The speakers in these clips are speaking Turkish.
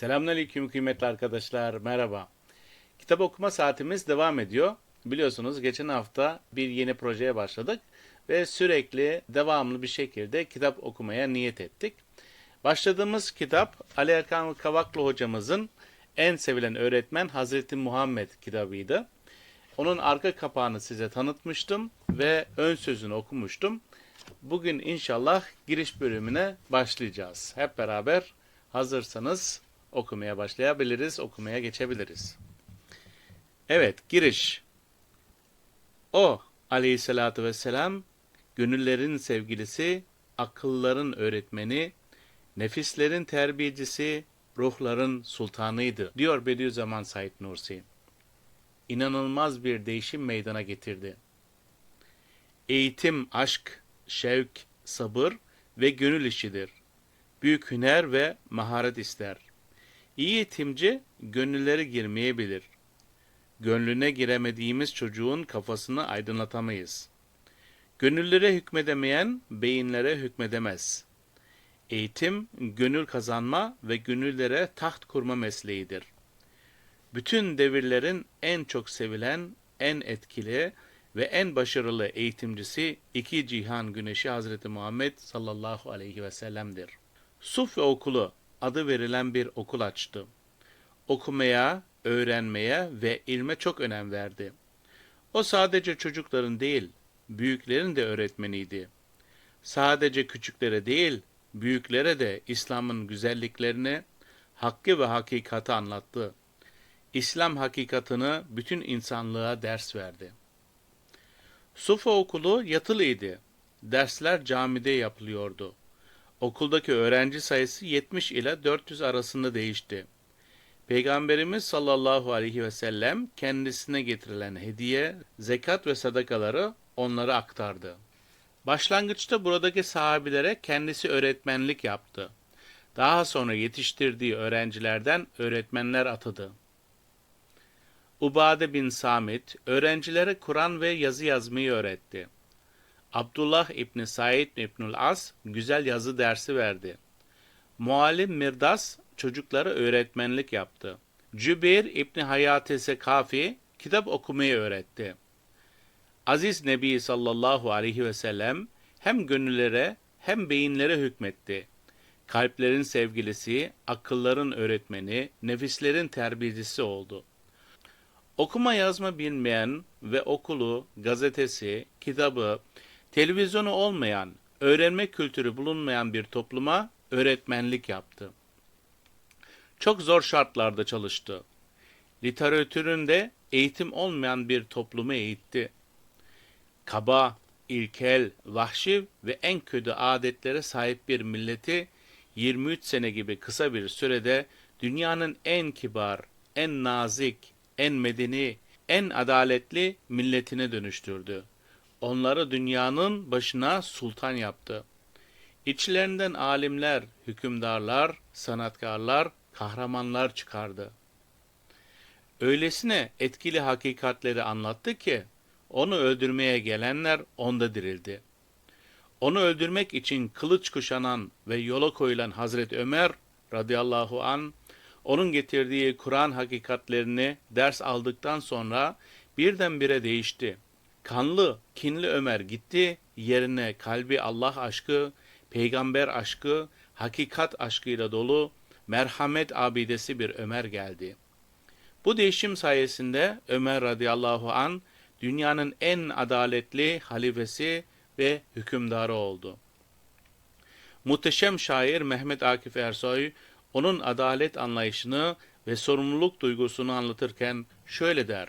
Selamünaleyküm kıymetli arkadaşlar. Merhaba. Kitap okuma saatimiz devam ediyor. Biliyorsunuz geçen hafta bir yeni projeye başladık ve sürekli devamlı bir şekilde kitap okumaya niyet ettik. Başladığımız kitap Ali Erkan Kavaklı hocamızın en sevilen öğretmen Hazreti Muhammed kitabıydı. Onun arka kapağını size tanıtmıştım ve ön sözünü okumuştum. Bugün inşallah giriş bölümüne başlayacağız. Hep beraber hazırsanız okumaya başlayabiliriz, okumaya geçebiliriz. Evet, giriş. O aleyhissalatü vesselam gönüllerin sevgilisi, akılların öğretmeni, nefislerin terbiyecisi, ruhların sultanıydı, diyor Bediüzzaman Said Nursi. İnanılmaz bir değişim meydana getirdi. Eğitim, aşk, şevk, sabır ve gönül işidir. Büyük hüner ve maharet ister. İyi eğitimci gönüllere girmeye bilir. Gönlüne giremediğimiz çocuğun kafasını aydınlatamayız. Gönüllere hükmedemeyen beyinlere hükmedemez. Eğitim, gönül kazanma ve gönüllere taht kurma mesleğidir. Bütün devirlerin en çok sevilen, en etkili ve en başarılı eğitimcisi iki cihan güneşi Hazreti Muhammed sallallahu aleyhi ve sellem'dir. Suffe okulu adı verilen bir okul açtı. Okumaya, öğrenmeye ve ilme çok önem verdi. O sadece çocukların değil, büyüklerin de öğretmeniydi. Sadece küçüklere değil, büyüklere de İslam'ın güzelliklerini, hakkı ve hakikati anlattı. İslam hakikatını bütün insanlığa ders verdi. Sufa okulu yatılıydı. Dersler camide yapılıyordu. Okuldaki öğrenci sayısı 70 ile 400 arasında değişti. Peygamberimiz sallallahu aleyhi ve sellem kendisine getirilen hediye, zekat ve sadakaları onlara aktardı. Başlangıçta buradaki sahabilere kendisi öğretmenlik yaptı. Daha sonra yetiştirdiği öğrencilerden öğretmenler atadı. Ubade bin Samit öğrencilere Kur'an ve yazı yazmayı öğretti. Abdullah İbni Said İbnül As güzel yazı dersi verdi. Muallim Mirdas çocuklara öğretmenlik yaptı. Cübeyr İbni Hayate Sekafi kitap okumayı öğretti. Aziz Nebi sallallahu aleyhi ve sellem hem gönüllere hem beyinlere hükmetti. Kalplerin sevgilisi, akılların öğretmeni, nefislerin terbiyecisi oldu. Okuma yazma bilmeyen ve okulu, gazetesi, kitabı, televizyonu olmayan, öğrenme kültürü bulunmayan bir topluma öğretmenlik yaptı. Çok zor şartlarda çalıştı. Literatüründe eğitim olmayan bir toplumu eğitti. Kaba, ilkel, vahşi ve en kötü adetlere sahip bir milleti 23 sene gibi kısa bir sürede dünyanın en kibar, en nazik, en medeni, en adaletli milletine dönüştürdü. Onları dünyanın başına sultan yaptı. İçlerinden alimler, hükümdarlar, sanatkarlar, kahramanlar çıkardı. Öylesine etkili hakikatleri anlattı ki, onu öldürmeye gelenler onda dirildi. Onu öldürmek için kılıç kuşanan ve yola koyulan Hazreti Ömer radıyallahu an onun getirdiği Kur'an hakikatlerini ders aldıktan sonra birdenbire değişti. Kanlı, kinli Ömer gitti, yerine kalbi Allah aşkı, peygamber aşkı, hakikat aşkıyla dolu merhamet abidesi bir Ömer geldi. Bu değişim sayesinde Ömer radıyallahu an dünyanın en adaletli halifesi ve hükümdarı oldu. Muhteşem şair Mehmet Akif Ersoy onun adalet anlayışını ve sorumluluk duygusunu anlatırken şöyle der.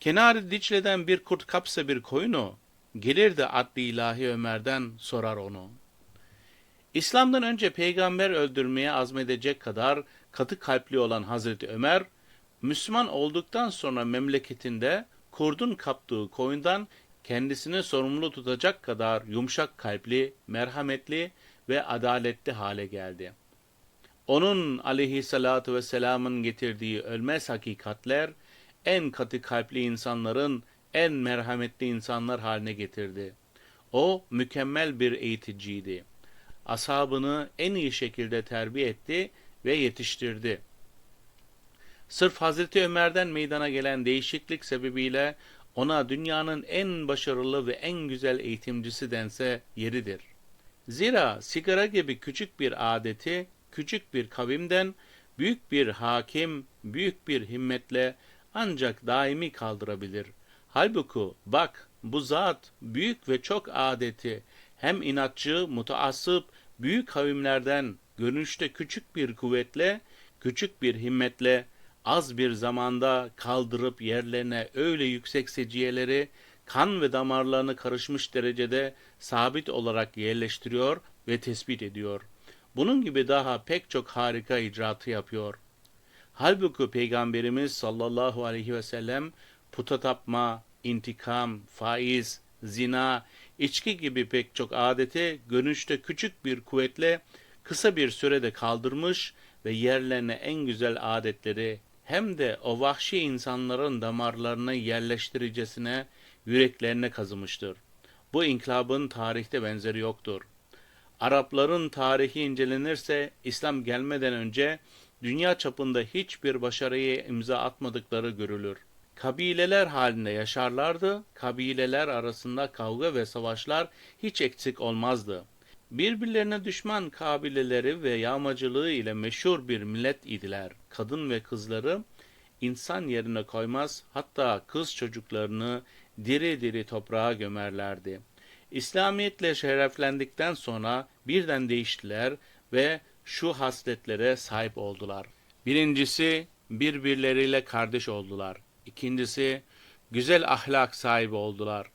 Kenarı Dicle'den bir kurt kapsa bir koyunu, gelir de adli ilahi Ömer'den sorar onu. İslam'dan önce peygamber öldürmeye azmedecek kadar katı kalpli olan Hazreti Ömer, Müslüman olduktan sonra memleketinde kurdun kaptığı koyundan kendisini sorumlu tutacak kadar yumuşak kalpli, merhametli ve adaletli hale geldi. Onun aleyhissalatu vesselamın getirdiği ölmez hakikatler, en katı kalpli insanların en merhametli insanlar haline getirdi. O mükemmel bir eğiticiydi. Ashabını en iyi şekilde terbiye etti ve yetiştirdi. Sırf Hazreti Ömer'den meydana gelen değişiklik sebebiyle ona dünyanın en başarılı ve en güzel eğitimcisi dense yeridir. Zira sigara gibi küçük bir adeti küçük bir kavimden büyük bir hakim, büyük bir himmetle ancak daimi kaldırabilir. Halbuki bak bu zat büyük ve çok adeti hem inatçı, mutaassıp, büyük kavimlerden görünüşte küçük bir kuvvetle, küçük bir himmetle az bir zamanda kaldırıp yerlerine öyle yüksek seciyeleri kan ve damarlarını karışmış derecede sabit olarak yerleştiriyor ve tespit ediyor. Bunun gibi daha pek çok harika icraatı yapıyor. Halbuki Peygamberimiz sallallahu aleyhi ve sellem puta tapma, intikam, faiz, zina, içki gibi pek çok adeti görünüşte küçük bir kuvvetle kısa bir sürede kaldırmış ve yerlerine en güzel adetleri hem de o vahşi insanların damarlarına yerleştiricesine yüreklerine kazımıştır. Bu inkılabın tarihte benzeri yoktur. Arapların tarihi incelenirse İslam gelmeden önce dünya çapında hiçbir başarıya imza atmadıkları görülür. Kabileler halinde yaşarlardı, kabileler arasında kavga ve savaşlar hiç eksik olmazdı. Birbirlerine düşman kabileleri ve yağmacılığı ile meşhur bir millet idiler. Kadın ve kızları insan yerine koymaz, hatta kız çocuklarını diri diri toprağa gömerlerdi. İslamiyetle şereflendikten sonra birden değiştiler ve şu hasletlere sahip oldular. Birincisi birbirleriyle kardeş oldular. İkincisi güzel ahlak sahibi oldular.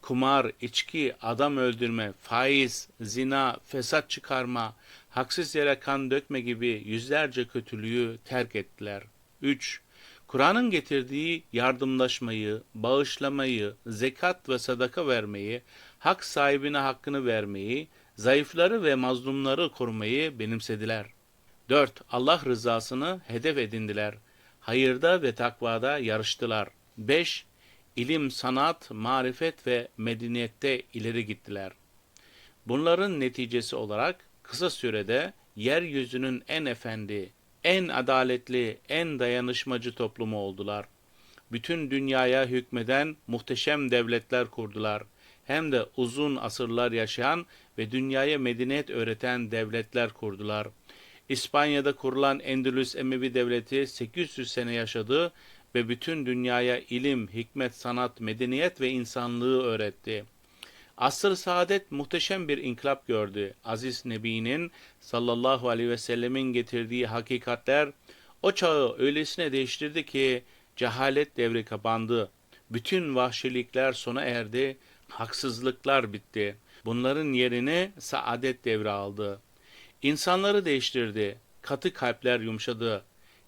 Kumar, içki, adam öldürme, faiz, zina, fesat çıkarma, haksız yere kan dökme gibi yüzlerce kötülüğü terk ettiler. 3. Kur'an'ın getirdiği yardımlaşmayı, bağışlamayı, zekat ve sadaka vermeyi, hak sahibine hakkını vermeyi, zayıfları ve mazlumları korumayı benimsediler. 4. Allah rızasını hedef edindiler. Hayırda ve takvada yarıştılar. 5. İlim, sanat, marifet ve medeniyette ileri gittiler. Bunların neticesi olarak kısa sürede yeryüzünün en efendi, en adaletli, en dayanışmacı toplumu oldular. Bütün dünyaya hükmeden muhteşem devletler kurdular. Hem de uzun asırlar yaşayan ve dünyaya medeniyet öğreten devletler kurdular. İspanya'da kurulan Endülüs Emevi Devleti 800 sene yaşadı ve bütün dünyaya ilim, hikmet, sanat, medeniyet ve insanlığı öğretti. Asr-ı saadet muhteşem bir inkılap gördü. Aziz Nebi'nin sallallahu aleyhi ve sellemin getirdiği hakikatler o çağı öylesine değiştirdi ki cehalet devri kapandı. Bütün vahşilikler sona erdi, haksızlıklar bitti. Bunların yerini saadet devri aldı. İnsanları değiştirdi, katı kalpler yumuşadı.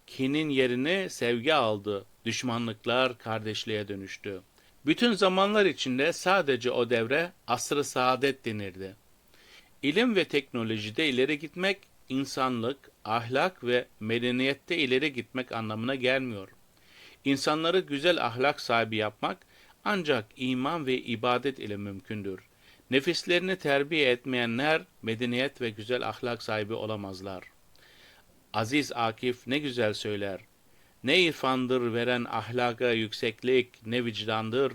Kinin yerini sevgi aldı, düşmanlıklar kardeşliğe dönüştü. Bütün zamanlar içinde sadece o devre asrı saadet denirdi. İlim ve teknolojide ileri gitmek, insanlık, ahlak ve medeniyette ileri gitmek anlamına gelmiyor. İnsanları güzel ahlak sahibi yapmak ancak iman ve ibadet ile mümkündür. Nefislerini terbiye etmeyenler medeniyet ve güzel ahlak sahibi olamazlar. Aziz Akif ne güzel söyler. Ne irfandır veren ahlaka yükseklik, ne vicdandır.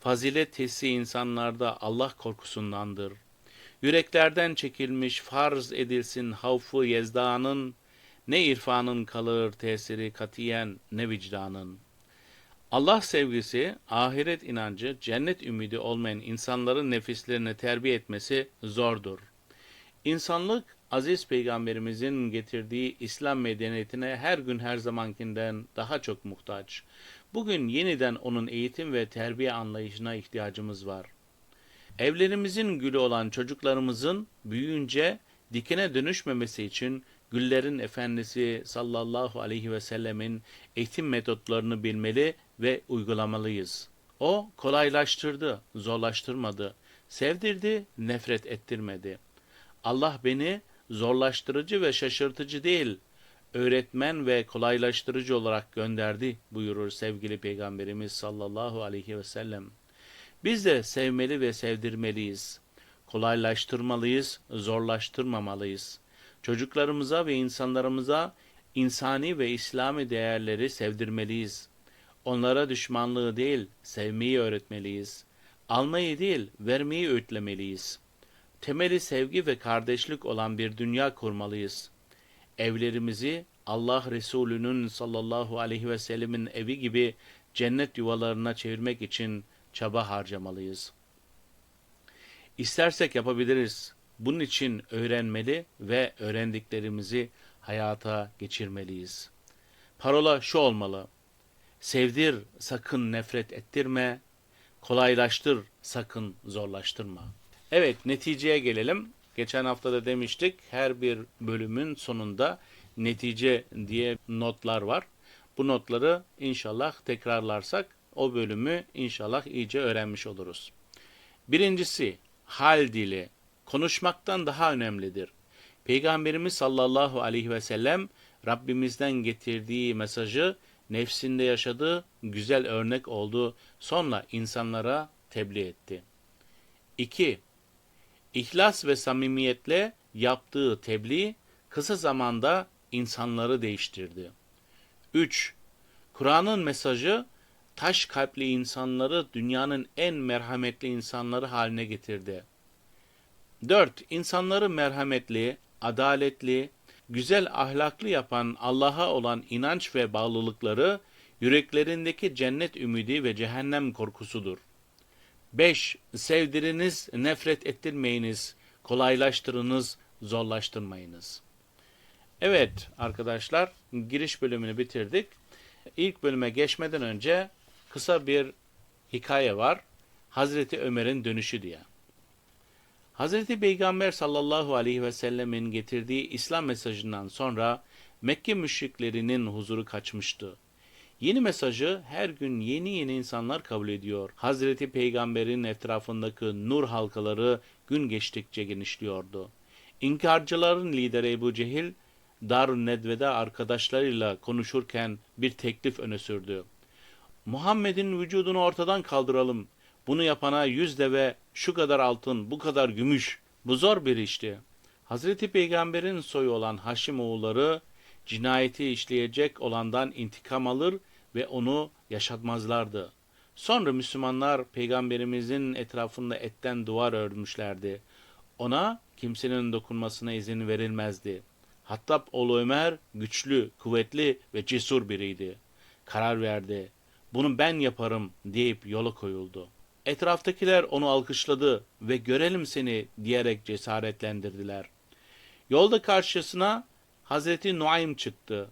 Fazilet hissi insanlarda Allah korkusundandır. Yüreklerden çekilmiş farz edilsin havfu yezdanın, ne irfanın kalır tesiri katiyen ne vicdanın. Allah sevgisi, ahiret inancı, cennet ümidi olmayan insanların nefislerini terbiye etmesi zordur. İnsanlık aziz peygamberimizin getirdiği İslam medeniyetine her gün her zamankinden daha çok muhtaç. Bugün yeniden onun eğitim ve terbiye anlayışına ihtiyacımız var. Evlerimizin gülü olan çocuklarımızın büyüyünce dikene dönüşmemesi için güllerin efendisi sallallahu aleyhi ve sellemin eğitim metotlarını bilmeli ve uygulamalıyız. O kolaylaştırdı, zorlaştırmadı, sevdirdi, nefret ettirmedi. Allah beni zorlaştırıcı ve şaşırtıcı değil, öğretmen ve kolaylaştırıcı olarak gönderdi buyurur sevgili Peygamberimiz sallallahu aleyhi ve sellem. Biz de sevmeli ve sevdirmeliyiz. Kolaylaştırmalıyız, zorlaştırmamalıyız. Çocuklarımıza ve insanlarımıza insani ve İslami değerleri sevdirmeliyiz. Onlara düşmanlığı değil, sevmeyi öğretmeliyiz. Almayı değil, vermeyi öğütlemeliyiz. Temeli sevgi ve kardeşlik olan bir dünya kurmalıyız. Evlerimizi Allah Resulü'nün sallallahu aleyhi ve sellemin evi gibi cennet yuvalarına çevirmek için çaba harcamalıyız. İstersek yapabiliriz. Bunun için öğrenmeli ve öğrendiklerimizi hayata geçirmeliyiz. Parola şu olmalı. Sevdir, sakın nefret ettirme. Kolaylaştır, sakın zorlaştırma. Evet, neticeye gelelim. Geçen hafta da demiştik her bir bölümün sonunda netice diye notlar var. Bu notları inşallah tekrarlarsak o bölümü inşallah iyice öğrenmiş oluruz. Birincisi hal dili konuşmaktan daha önemlidir. Peygamberimiz sallallahu aleyhi ve sellem Rabbimizden getirdiği mesajı nefsinde yaşadığı güzel örnek oldu. Sonra insanlara tebliğ etti. 2. İhlas ve samimiyetle yaptığı tebliğ kısa zamanda insanları değiştirdi. 3. Kur'an'ın mesajı taş kalpli insanları dünyanın en merhametli insanları haline getirdi. 4. İnsanları merhametli, adaletli, güzel ahlaklı yapan Allah'a olan inanç ve bağlılıkları yüreklerindeki cennet ümidi ve cehennem korkusudur. 5. Sevdiriniz, nefret ettirmeyiniz, kolaylaştırınız, zorlaştırmayınız. Evet arkadaşlar, giriş bölümünü bitirdik. İlk bölüme geçmeden önce kısa bir hikaye var. Hazreti Ömer'in dönüşü diye. Hazreti Peygamber sallallahu aleyhi ve sellemin getirdiği İslam mesajından sonra Mekke müşriklerinin huzuru kaçmıştı. Yeni mesajı her gün yeni yeni insanlar kabul ediyor. Hazreti Peygamber'in etrafındaki nur halkaları gün geçtikçe genişliyordu. İnkarcıların lideri Ebu Cehil, Darun Nedve'de arkadaşlarıyla konuşurken bir teklif öne sürdü. Muhammed'in vücudunu ortadan kaldıralım. Bunu yapana yüz deve, şu kadar altın, bu kadar gümüş. Bu zor bir işti. Hazreti Peygamber'in soyu olan Haşim oğulları cinayeti işleyecek olandan intikam alır ve onu yaşatmazlardı. Sonra Müslümanlar peygamberimizin etrafında etten duvar örmüşlerdi. Ona kimsenin dokunmasına izin verilmezdi. Hattab oğlu Ömer güçlü, kuvvetli ve cesur biriydi. Karar verdi. Bunu ben yaparım deyip yola koyuldu. Etraftakiler onu alkışladı ve görelim seni diyerek cesaretlendirdiler. Yolda karşısına Hazreti Nuaym çıktı.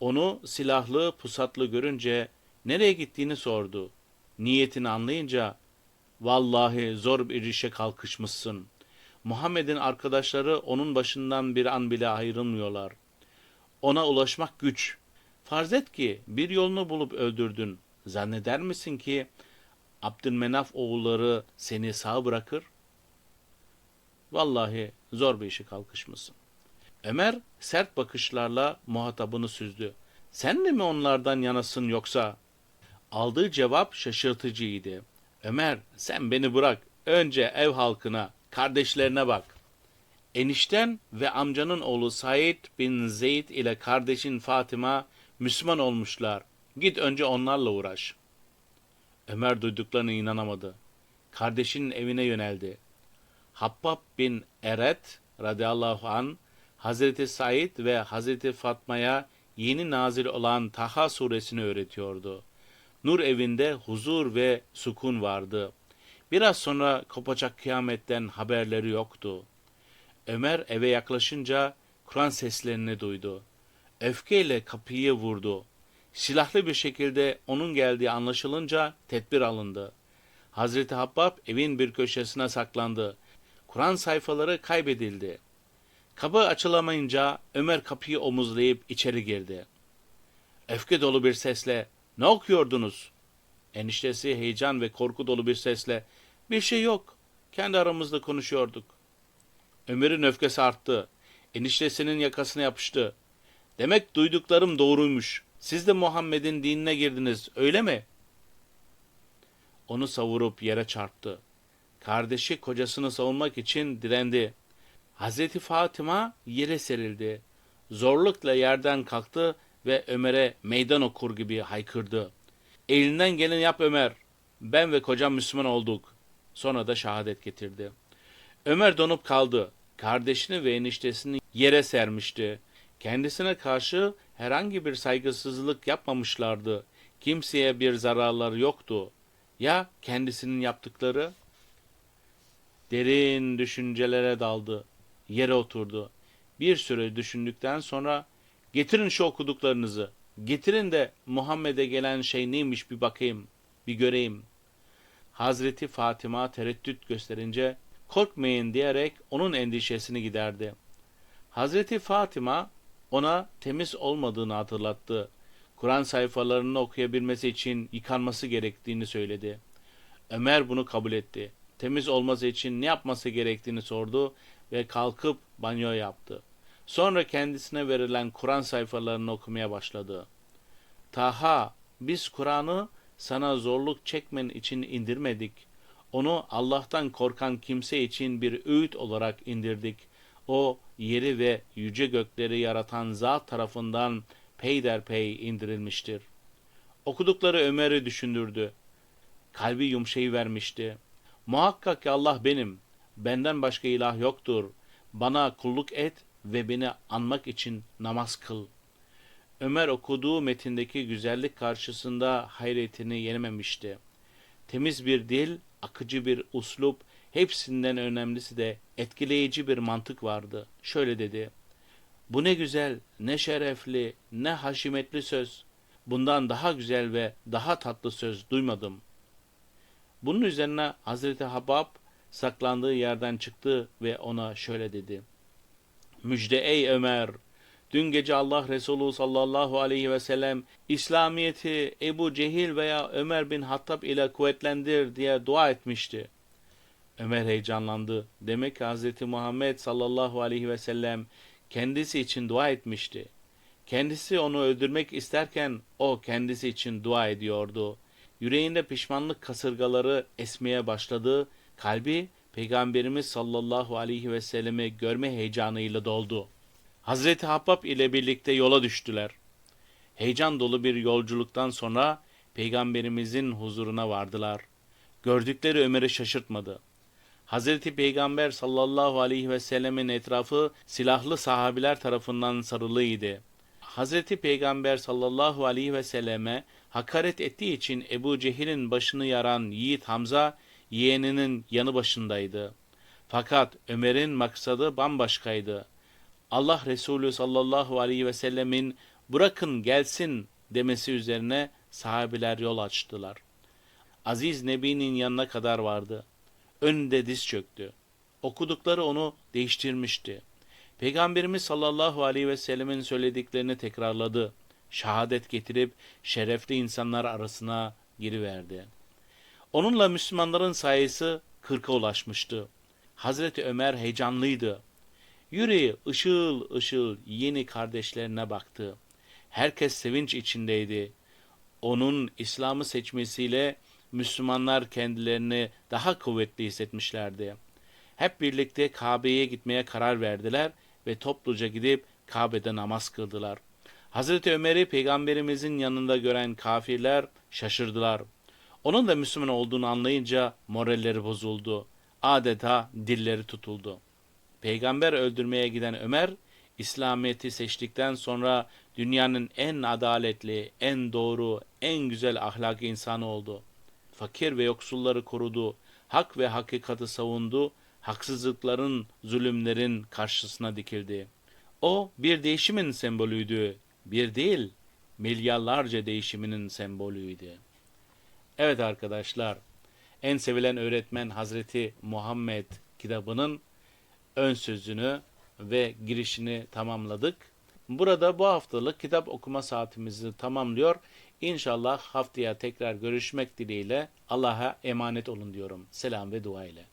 Onu silahlı pusatlı görünce nereye gittiğini sordu. Niyetini anlayınca vallahi zor bir işe kalkışmışsın. Muhammed'in arkadaşları onun başından bir an bile ayrılmıyorlar. Ona ulaşmak güç. Farz et ki bir yolunu bulup öldürdün. Zanneder misin ki Abdülmenaf oğulları seni sağ bırakır? Vallahi zor bir işe kalkışmışsın. Ömer sert bakışlarla muhatabını süzdü. Sen de mi onlardan yanasın yoksa? Aldığı cevap şaşırtıcıydı. Ömer sen beni bırak. Önce ev halkına, kardeşlerine bak. Enişten ve amcanın oğlu Said bin Zeyd ile kardeşin Fatıma Müslüman olmuşlar. Git önce onlarla uğraş. Ömer duyduklarına inanamadı. Kardeşinin evine yöneldi. Habbab bin Eret radıyallahu an Hazreti Said ve Hazreti Fatma'ya yeni nazil olan Taha suresini öğretiyordu. Nur evinde huzur ve sukun vardı. Biraz sonra kopacak kıyametten haberleri yoktu. Ömer eve yaklaşınca Kur'an seslerini duydu. Öfkeyle kapıyı vurdu. Silahlı bir şekilde onun geldiği anlaşılınca tedbir alındı. Hazreti Habbab evin bir köşesine saklandı. Kur'an sayfaları kaybedildi. Kapı açılamayınca Ömer kapıyı omuzlayıp içeri girdi. Öfke dolu bir sesle ne okuyordunuz? Eniştesi heyecan ve korku dolu bir sesle bir şey yok. Kendi aramızda konuşuyorduk. Ömer'in öfkesi arttı. Eniştesinin yakasına yapıştı. Demek duyduklarım doğruymuş. Siz de Muhammed'in dinine girdiniz, öyle mi? Onu savurup yere çarptı. Kardeşi kocasını savunmak için direndi. Hazreti Fatıma yere serildi. Zorlukla yerden kalktı ve Ömer'e meydan okur gibi haykırdı. Elinden geleni yap Ömer. Ben ve kocam Müslüman olduk. Sonra da şehadet getirdi. Ömer donup kaldı. Kardeşini ve eniştesini yere sermişti. Kendisine karşı herhangi bir saygısızlık yapmamışlardı. Kimseye bir zararları yoktu. Ya kendisinin yaptıkları? Derin düşüncelere daldı. Yere oturdu. Bir süre düşündükten sonra getirin şu okuduklarınızı. Getirin de Muhammed'e gelen şey neymiş bir bakayım, bir göreyim. Hazreti Fatıma tereddüt gösterince korkmayın diyerek onun endişesini giderdi. Hazreti Fatıma ona temiz olmadığını hatırlattı. Kur'an sayfalarını okuyabilmesi için yıkanması gerektiğini söyledi. Ömer bunu kabul etti. Temiz olması için ne yapması gerektiğini sordu ve kalkıp banyo yaptı. Sonra kendisine verilen Kur'an sayfalarını okumaya başladı. Taha, biz Kur'an'ı sana zorluk çekmen için indirmedik. Onu Allah'tan korkan kimse için bir öğüt olarak indirdik. O yeri ve yüce gökleri yaratan zat tarafından peyderpey indirilmiştir. Okudukları Ömer'i düşündürdü. Kalbi yumşayı vermişti. Muhakkak ki Allah benim, benden başka ilah yoktur. Bana kulluk et ve beni anmak için namaz kıl. Ömer okuduğu metindeki güzellik karşısında hayretini yenememişti. Temiz bir dil, akıcı bir uslup, hepsinden önemlisi de etkileyici bir mantık vardı. Şöyle dedi. Bu ne güzel, ne şerefli, ne haşimetli söz. Bundan daha güzel ve daha tatlı söz duymadım. Bunun üzerine Hazreti Habab saklandığı yerden çıktı ve ona şöyle dedi. Müjde ey Ömer! Dün gece Allah Resulü sallallahu aleyhi ve sellem İslamiyet'i Ebu Cehil veya Ömer bin Hattab ile kuvvetlendir diye dua etmişti. Ömer heyecanlandı. Demek ki Hz. Muhammed sallallahu aleyhi ve sellem kendisi için dua etmişti. Kendisi onu öldürmek isterken o kendisi için dua ediyordu. Yüreğinde pişmanlık kasırgaları esmeye başladı. Kalbi Peygamberimiz sallallahu aleyhi ve sellemi görme heyecanıyla doldu. Hazreti Habbab ile birlikte yola düştüler. Heyecan dolu bir yolculuktan sonra Peygamberimizin huzuruna vardılar. Gördükleri Ömer'i şaşırtmadı. Hazreti Peygamber sallallahu aleyhi ve sellemin etrafı silahlı sahabiler tarafından sarılıydı. Hazreti Peygamber sallallahu aleyhi ve selleme hakaret ettiği için Ebu Cehil'in başını yaran Yiğit Hamza yeğeninin yanı başındaydı. Fakat Ömer'in maksadı bambaşkaydı. Allah Resulü sallallahu aleyhi ve sellemin bırakın gelsin demesi üzerine sahabiler yol açtılar. Aziz Nebi'nin yanına kadar vardı. Önünde diz çöktü. Okudukları onu değiştirmişti. Peygamberimiz sallallahu aleyhi ve sellemin söylediklerini tekrarladı. Şehadet getirip şerefli insanlar arasına giriverdi. Onunla Müslümanların sayısı kırka ulaşmıştı. Hazreti Ömer heyecanlıydı. Yüreği ışıl ışıl yeni kardeşlerine baktı. Herkes sevinç içindeydi. Onun İslam'ı seçmesiyle Müslümanlar kendilerini daha kuvvetli hissetmişlerdi. Hep birlikte Kabe'ye gitmeye karar verdiler ve topluca gidip Kabe'de namaz kıldılar. Hazreti Ömer'i peygamberimizin yanında gören kafirler şaşırdılar. Onun da Müslüman olduğunu anlayınca moralleri bozuldu. Adeta dilleri tutuldu. Peygamber öldürmeye giden Ömer, İslamiyet'i seçtikten sonra dünyanın en adaletli, en doğru, en güzel ahlak insanı oldu. Fakir ve yoksulları korudu, hak ve hakikati savundu, haksızlıkların, zulümlerin karşısına dikildi. O bir değişimin sembolüydü, bir değil, milyarlarca değişiminin sembolüydü. Evet arkadaşlar, en sevilen öğretmen Hazreti Muhammed kitabının ön sözünü ve girişini tamamladık. Burada bu haftalık kitap okuma saatimizi tamamlıyor. İnşallah haftaya tekrar görüşmek dileğiyle Allah'a emanet olun diyorum. Selam ve dua ile.